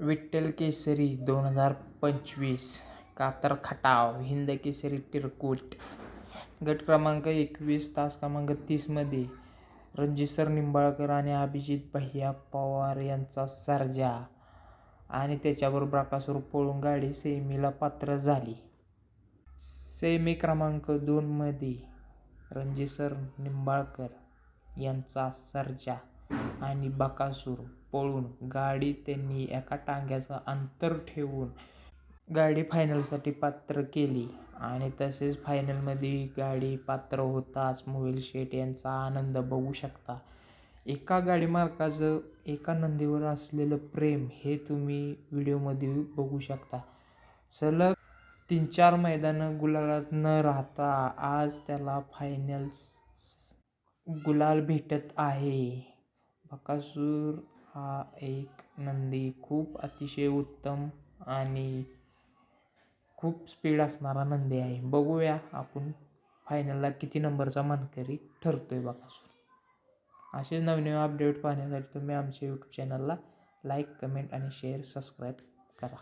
विठ्ठल केसरी दोन हजार पंचवीस कातर खटाव हिंद केसरी तिरकुट. गट क्रमांक एकवीस तास क्रमांक तीसमध्ये रणजितसर निंबाळकर आणि अभिजित भैया पवार यांचा सर्जा आणि त्याच्याबरोबर बकासूर पळून गाडी सेमीला पात्र झाली. सेमी क्रमांक दोनमध्ये रणजितसर निंबाळकर यांचा सर्जा. आणि बकासूर पळून गाडी त्यांनी एका टांग्याचं अंतर ठेवून गाडी फायनलसाठी पात्र केली. आणि तसेच फायनलमध्ये गाडी पात्र होताच मोहिल शेठ यांचा आनंद बघू शकता. एका गाडी मालकाचं एका नंदीवर असलेलं प्रेम हे तुम्ही व्हिडिओमध्ये बघू शकता. सलग तीन चार मैदानं गुलालात न राहता आज त्याला फायनल गुलाल भेटत आहे. बकासूर हा एक नंदी खूप अतिशय उत्तम आणि खूप स्पीड असणारा नंदी आहे. बघूया आपण फायनलला किती नंबरचा मानकरी ठरतो आहे बकासूर. असेच नवनवीन अपडेट पाहण्यासाठी तुम्ही आमच्या यूट्यूब चॅनलला लाईक कमेंट आणि शेअर सबस्क्राईब करा.